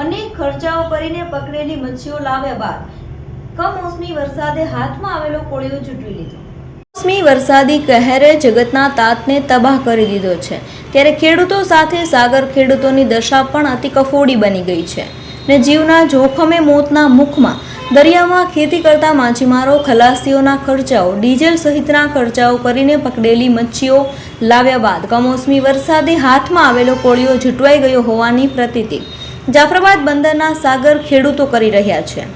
અનેક ખર્ચાઓ કરીને પકડેલી મચ્છીઓ લાવ્યા બાદ કમોસમી વરસાદે હાથમાં આવેલો કોળિયો ચૂંટવી લીધો. વરસાદી કહેરે જગતના તાતને તબાહ કરી દીધો છે. ત્યારે ખેડૂતો સાથે સાગર ખેડૂતોની દશા પણ અતિ કફોડી બની ગઈ છે ને જીવના જોખમે મોતના મુખમાં દરિયામાં ખેતી કરતા માછીમારો, ખલાસીઓના ખર્ચાઓ, ડીઝલ સહિતના ખર્ચાઓ કરીને પકડેલી મચ્છીઓ લાવ્યા બાદ કમોસમી વરસાદે હાથમાં આવેલો કોળિયો ઝૂંટવાઈ ગયો હોવાની પ્રતીતિ જાફરાબાદ બંદરના સાગર ખેડૂતો કરી રહ્યા છે.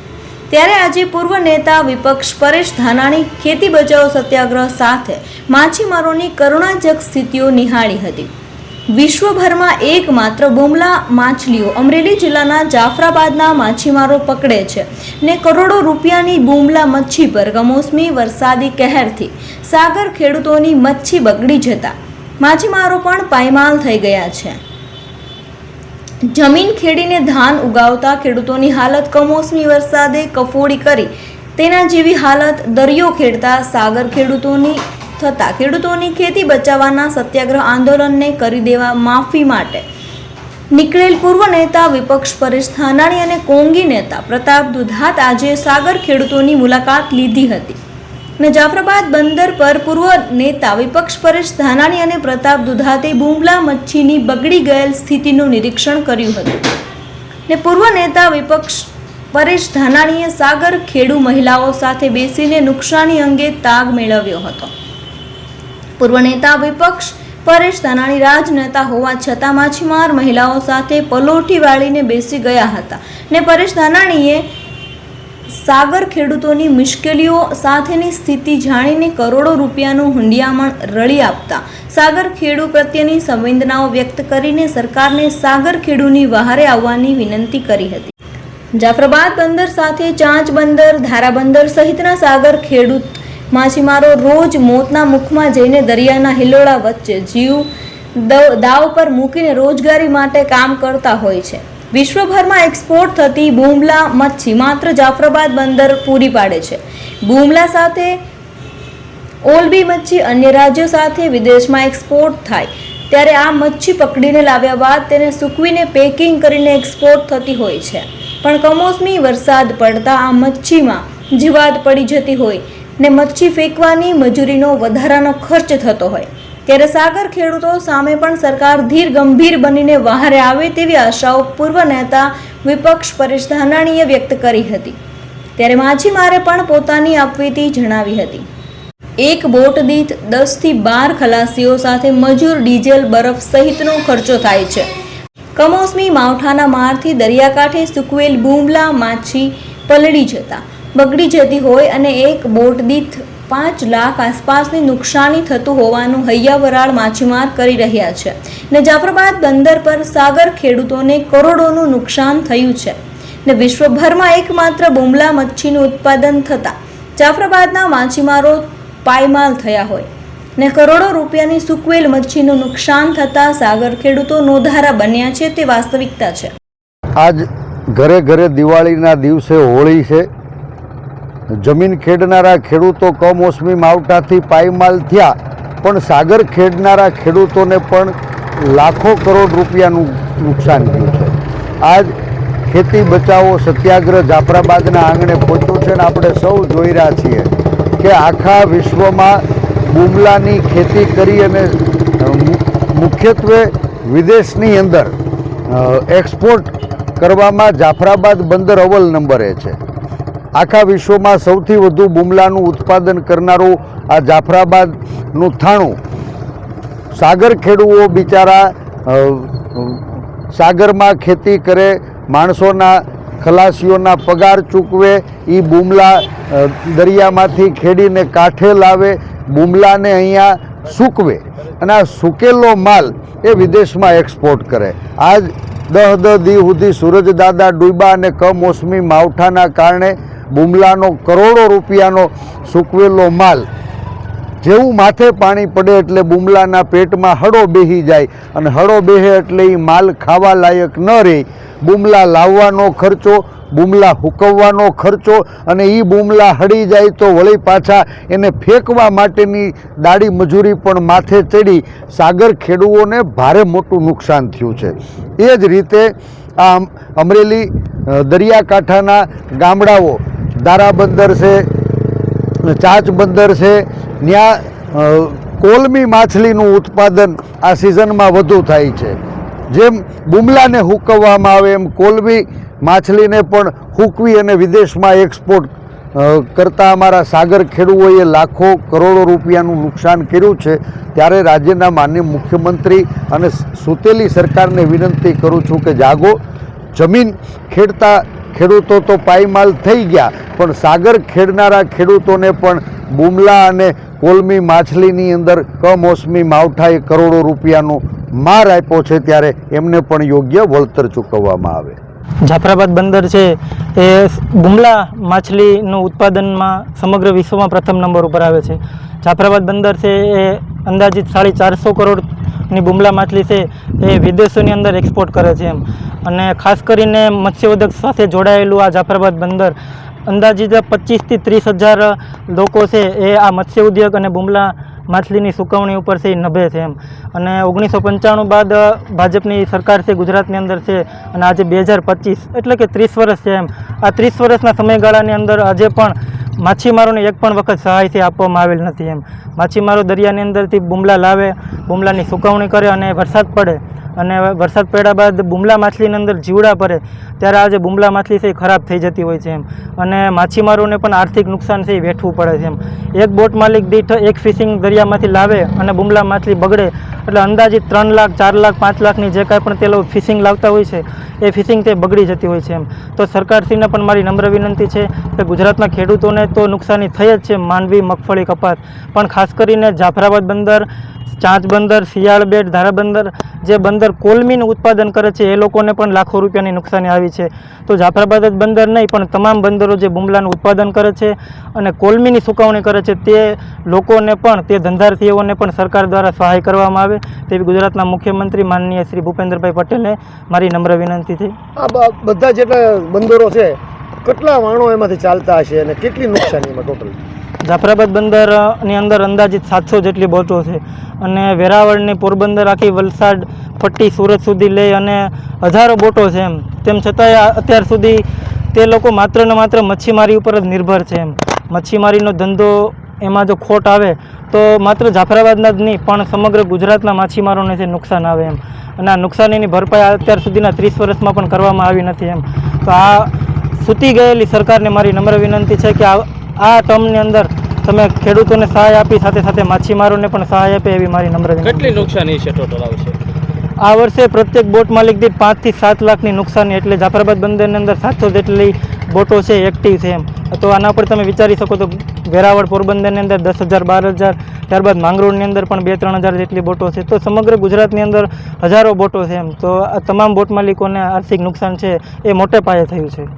ત્યારે આજે પૂર્વ નેતા વિપક્ષ પરેશ ધાનાણી ખેતી બચાવો સત્યાગ્રહ સાથે માછીમારોની કરુણાજક સ્થિતિઓ નિહાળી હતી. વિશ્વભરમાં એકમાત્ર બુમલા માછલીઓ અમરેલી જિલ્લાના જાફરાબાદના માછીમારો પકડે છે ને કરોડો રૂપિયાની બુમલા મચ્છી પર કમોસમી વરસાદી કહેરથી સાગર ખેડૂતોની મચ્છી બગડી જતા. માછીમારો પણ પાયમાલ થઈ ગયા છે. જમીન ખેડીને ધાન ઉગાવતા ખેડૂતોની હાલત કમોસમી વરસાદે કફોડી કરી. તેના જેવી હાલત દરિયો ખેડતા સાગર ખેડૂતોની થતા ખેડૂતોની ખેતી બચાવવાના સત્યાગ્રહ આંદોલનને કરી દેવા માફી માટે. નીકળેલ પૂર્વ નેતા વિપક્ષ પરેશ ધાનાણી અને કોંગી નેતા પ્રતાપ દુધાત આજે સાગર ખેડૂતોની મુલાકાત લીધી હતી. જાફરાબાદ બંદર પર પૂર્વ નેતા વિપક્ષ પરેશ ધાનાણી અને પ્રતાપ દુધાતે બુમલા મચ્છીની બગડી ગયેલ સ્થિતિનું નિરીક્ષણ કર્યું હતું. ને પૂર્વ નેતા વિપક્ષ પરેશ ધાનાણીએ સાગર ખેડુ મહિલાઓ સાથે બેસીને નુકસાની અંગે તાગ મેળવ્યો હતો. પૂર્વ નેતા વિપક્ષ પરેશ ધાનાણી રાજનેતા હોવા છતાં માછીમાર મહિલાઓ સાથે પલોઠી વાળીને બેસી ગયા હતા. ને પરેશ ધાનાણીએ સાગર ખેડૂતોની મુશ્કેલીઓ સાથેની સ્થિતિ જાણીને કરોડો રૂપિયાનું હુંડિયામણ રળી આપતા સાગર ખેડૂ પ્રત્યેની સંવેદનાઓ વ્યક્ત કરીને સરકારને સાગર ખેડૂની વહારે આવવાની વિનંતી કરી હતી. જાફરાબાદ બંદર સાથે ચાંચ બંદર, ધારા બંદર સહિતના સાગર ખેડૂત માછીમારો રોજ મોતના મુખમાં જઈને દરિયાના હિલોળા વચ્ચે જીવ દવ- પર મૂકીને રોજગારી માટે કામ કરતા હોય છે. વિશ્વભરમાં એક્સપોર્ટ થતી બુમલા મચ્છી માત્ર જાફરાબાદ બંદર પૂરી પાડે છે. બુમલા સાથે ઓલબી મચ્છી અન્ય રાજ્યો સાથે વિદેશમાં એક્સપોર્ટ થાય. ત્યારે આ મચ્છી પકડીને લાવ્યા બાદ તેને સૂકવીને પેકિંગ કરીને એક્સપોર્ટ થતી હોય છે. પણ કમોસમી વરસાદ પડતા આ મચ્છીમાં જીવાત પડી જતી હોય ને મચ્છી ફેંકવાની મજૂરીનો વધારાનો ખર્ચ થતો હોય. ત્યારે સાગર ખેડૂતો સામે પણ સરકાર ધીર ગંભીર બનીને વહારે આવે તેવી આશાઓ પૂર્વ નેતા વિપક્ષ પરેશ ધાનાણીએ વ્યક્ત કરી હતી. ત્યારે માછીમારે પણ પોતાની આપવીતી જણાવી હતી. એક બોટ દીઠ દસથી બાર ખલાસીઓ સાથે મજૂર ડીઝલ બરફ સહિતનો ખર્ચો થાય છે. કમોસમી માવઠાના મારથી દરિયાકાંઠે સૂકવેલ બુમલા, માછી, પલળી જતા બગડી જતી હોય અને એક બોટ દીઠ પાંચ લાખ આસપાસની નુકસાની થતું હોવાનું હૈયાવરાળ માછીમાર કરી રહ્યા છે ને જાફરાબાદ બંદર પર સાગર ખેડૂતોને કરોડોનું નુકસાન થયું છે ને વિશ્વભરમાં એકમાત્ર બુમલા મચ્છીનું ઉત્પાદન થતાં જાફરાબાદના માછીમારો પાયમાલ થયા હોય ને કરોડો રૂપિયાની સુકવેલ મચ્છીનું નુકસાન થતાં સાગર ખેડૂતો નોધારા બન્યા છે તે વાસ્તવિકતા છે. આજ ઘરે ઘરે દિવાળીના દિવસે હોળી છે. જમીન ખેડનારા ખેડૂતો કમોસમી માવઠાથી પાયમાલ થયા, પણ સાગર ખેડનારા ખેડૂતોને પણ લાખો કરોડ રૂપિયાનું નુકસાન થયું છે. આજ ખેતી બચાવો સત્યાગ્રહ જાફરાબાદના આંગણે પહોંચ્યો છે ને આપણે સૌ જોઈ રહ્યા છીએ કે આખા વિશ્વમાં બુમલાની ખેતી કરી અને મુખ્યત્વે વિદેશની અંદર એક્સપોર્ટ કરવામાં જાફરાબાદ બંદર અવ્વલ નંબરે છે. આખા વિશ્વમાં સૌથી વધુ બુમલાનું ઉત્પાદન કરનારું આ જાફરાબાદનું થાણું. સાગર ખેડૂઓ બિચારા સાગરમાં ખેતી કરે, માણસોના ખલાસીઓના પગાર ચૂકવે એ બુમલા દરિયામાંથી ખેડીને કાંઠે લાવે, બુમલાને અહીંયા સૂકવે. અને આ સૂકેલો માલ એ વિદેશમાં એક્સપોર્ટ કરે. આજ દહ દહ દી સુધી સૂરજદાદા ડૂબા અને કમોસમી માવઠાના કારણે બુમલાનો કરોડો રૂપિયાનો સૂકવેલો માલ જેવું માથે પાણી પડે એટલે બુમલાના પેટમાં હળો બેહી જાય અને હળો બેહે એટલે એ માલ ખાવા લાયક ન રહે. બુમલા લાવવાનો ખર્ચો, બુમલા હુકવવાનો ખર્ચો અને એ બુમલા હળી જાય તો વળી પાછા એને ફેંકવા માટેની દાડી મજૂરી પણ માથે ચડી. સાગર ખેડૂઓને ભારે મોટું નુકસાન થયું છે. એ જ રીતે આ અમરેલી દરિયાકાંઠાના ગામડાઓ દારાબંદર છે ચાચ બંદર છે. ત્યાં કોલમી માછલીનું ઉત્પાદન આ સિઝનમાં વધુ થાય છે. જેમ બુમલાને હૂકવવામાં આવે એમ કોલમી માછલીને પણ હૂકવી અને વિદેશમાં એક્સપોર્ટ કરતા અમારા સાગર ખેડૂઓએ લાખો કરોડો રૂપિયાનું નુકસાન કર્યું છે. ત્યારે રાજ્યના માન્ય મુખ્યમંત્રી અને સુતેલી સરકારને વિનંતી કરું છું કે જાગો. જમીન ખેડતા ખેડૂતો તો પાયમાલ થઈ ગયા, પણ સાગર ખેડનારા ખેડૂતોને પણ બુમલા અને કોલમી માછલીની અંદર કમોસમી માવઠાએ કરોડો રૂપિયાનો માર આપ્યો છે ત્યારે એમને પણ યોગ્ય વળતર ચૂકવવામાં આવે. જાફરાબાદ બંદર છે, એ બુમલા માછલીનું ઉત્પાદનમાં સમગ્ર વિશ્વમાં પ્રથમ નંબર ઉપર આવે છે. જાફરાબાદ બંદર છે, એ અંદાજિત સાડી ચારસો કરોડની બુમલા માછલી છે, એ વિદેશોની અંદર એક્સપોર્ટ કરે છે એમ. અને ખાસ કરીને મત્સ્ય ઉદ્યોગ સાથે જોડાયેલું આ જાફરાબાદ બંદર, અંદાજિત પચીસથી ત્રીસ હજાર લોકો છે, એ આ મત્સ્ય ઉદ્યોગ અને બુમલા માછલીની સુકવણી ઉપર છે, એ નભે છે એમ. અને ઓગણીસો પંચાણું બાદ ભાજપની સરકાર છે, ગુજરાતની અંદર છે, અને આજે બે હજાર પચીસ, એટલે કે ત્રીસ વર્ષ છે એમ. આ ત્રીસ વર્ષના સમયગાળાની અંદર આજે પણ માછીમારોને એક પણ વખત સહાયથી આપવામાં આવેલ નથી એમ. માછીમારો દરિયાની અંદરથી બુમલા લાવે, બુમલાની સુકવણી કરે અને વરસાદ પડે. અને વરસાદ પડ્યા બાદ બુમલા માછલીની અંદર જીવડા પડે ત્યારે આ બુમલા માછલી છે એ ખરાબ થઈ જતી હોય છે એમ. અને માછીમારોને પણ આર્થિક નુકસાન છે વેઠવું પડે છે એમ. એક બોટ માલિક દીઠ એક ફિશિંગ દરિયામાંથી લાવે અને બુમલા માછલી બગડે, એટલે અંદાજિત ત્રણ લાખ, ચાર લાખ, પાંચ લાખની જે કાંઈ પણ તે લોકો ફિશિંગ લાવતા હોય છે, એ ફિશિંગ તે બગડી જતી હોય છે એમ. તો સરકારશ્રીને પણ મારી નમ્ર વિનંતી છે કે ગુજરાતના ખેડૂતોને તો નુકસાની થઈ જ છે માંડવી મગફળી કપાસ પણ ખાસ કરીને જાફરાબાદ બંદર ચાંચ બંદર શિયાળ બેટ ધારાબંદર જે બંદર કોલમીનું ઉત્પાદન કરે છે, એ લોકોને પણ લાખો રૂપિયાની નુકસાની આવી છે. તો જાફરાબાદ જ બંદર નહીં, પણ તમામ બંદરો જે બુમલાનું ઉત્પાદન કરે છે અને કોલમીની સુકવણી કરે છે, તે લોકોને પણ, તે ધંધાર્થીઓને પણ સરકાર દ્વારા સહાય કરવામાં આવે. તેવી ગુજરાતના મુખ્યમંત્રી માનનીય શ્રી ભૂપેન્દ્રભાઈ પટેલને મારી નમ્ર વિનંતી છે. આ બધા જેટલા બંદરો છે, કેટલા વાણો એમાંથી ચાલતા હશે અને કેટલી નુકસાની એમાં ટોટલ? જાફરાબાદ બંદરની અંદર અંદાજિત સાતસો જેટલી બોટો છે. અને વેરાવળની પોરબંદર આખી વલસાડ પટ્ટી સુરત સુધી લઈ અને હજારો બોટો છે એમ. તેમ છતાંય અત્યાર સુધી તે લોકો માત્ર ને માત્ર મચ્છીમારી ઉપર જ નિર્ભર છે એમ. મચ્છીમારીનો ધંધો એમાં જો ખોટ આવે, તો માત્ર જાફરાબાદના જ નહીં, પણ સમગ્ર ગુજરાતના માછીમારોને જે નુકસાન આવે એમ. અને આ નુકસાનીની ભરપાઈ અત્યાર સુધીના ત્રીસ વર્ષમાં પણ કરવામાં આવી નથી એમ. તો આ સૂતી ગયેલી સરકારને મારી નમ્ર વિનંતી છે કે આ આ ટર્મની અંદર તમે ખેડૂતોને સહાય આપી સાથે સાથે માછીમારોને પણ સહાય આપે એવી મારી નમ્ર વિનંતી. કેટલી નુકસાની છે ટોટલ આવશે આ વર્ષે પ્રત્યેક બોટ માલિક દીઠ પાંચથી સાત લાખની નુકસાની એટલે જાફરાબાદ બંદરની અંદર સાતસો જેટલી બોટો છે એક્ટિવ છે એમ. તો આના પર તમે વિચારી શકો તો વેરાવળ પોરબંદરની અંદર દસ હજાર બાર હજાર ત્યારબાદ માંગરોળની અંદર પણ બે ત્રણ હજાર જેટલી બોટો છે. તો સમગ્ર ગુજરાતની અંદર હજારો બોટો છે એમ. તો આ તમામ બોટ માલિકોને આર્થિક નુકસાન છે એ મોટે પાયે થયું છે.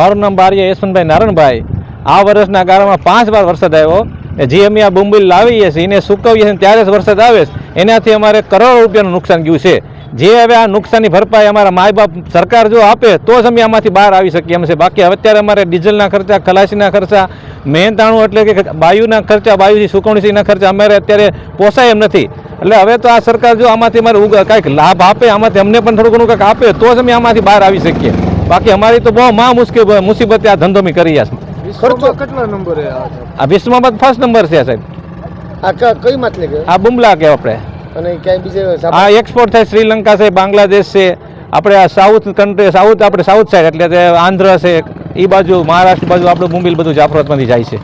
મારું નામ બારીયા યશવંતભાઈ નારણભાઈ. આ વર્ષના ગાળામાં પાંચ વાર વરસાદ આવ્યો. જે અમે આ બુમ્બઈ લાવીએ છીએ, એને સૂકવીએ છીએ ત્યારે જ વરસાદ આવે છે. એનાથી અમારે કરોડો રૂપિયાનું નુકસાન ગયું છે. જે હવે આ નુકસાનની ભરપાઈ અમારા માય બાપ સરકાર જો આપે, તો જ અમે આમાંથી બહાર આવી શકીએ એમ છે. બાકી હવે અત્યારે અમારે ડીઝલના ખર્ચા, ખલાસીના ખર્ચા, મહેનતાણું એટલે કે બાયુના ખર્ચા બાયુથી સુકવણીના ખર્ચા અમારે અત્યારે પોસાય એમ નથી. એટલે હવે તો આ સરકાર જો આમાંથી અમારે કાંઈક લાભ આપે, આમાંથી અમને પણ થોડું ઘણું કંઈક આપે, તો જ અમે આમાંથી બહાર આવી શકીએ. બાકી અમારી તો બહુ મા મુશ્કેલ, મુસીબતે આ ધંધો મેં કરી છે ખર્ચો. કેટલા નંબર આ છે? આ વિશ્વમાં ફર્સ્ટ નંબર છે સાહેબ. આ કઈ માછલી કે આ બુમલા કે આપણે. અને ક્યાંય બીજે આ એક્સપોર્ટ થાય શ્રીલંકા છે બાંગ્લાદેશ છે આપણે આ સાઉથ કન્ટ્રી સાઉથ આપણે સાઉથ સાઈડ એટલે આંધ્ર છે એ બાજુ મહારાષ્ટ્ર બાજુ આપણું મુંબઈ બધું જાફરતમાંથી જાય છે.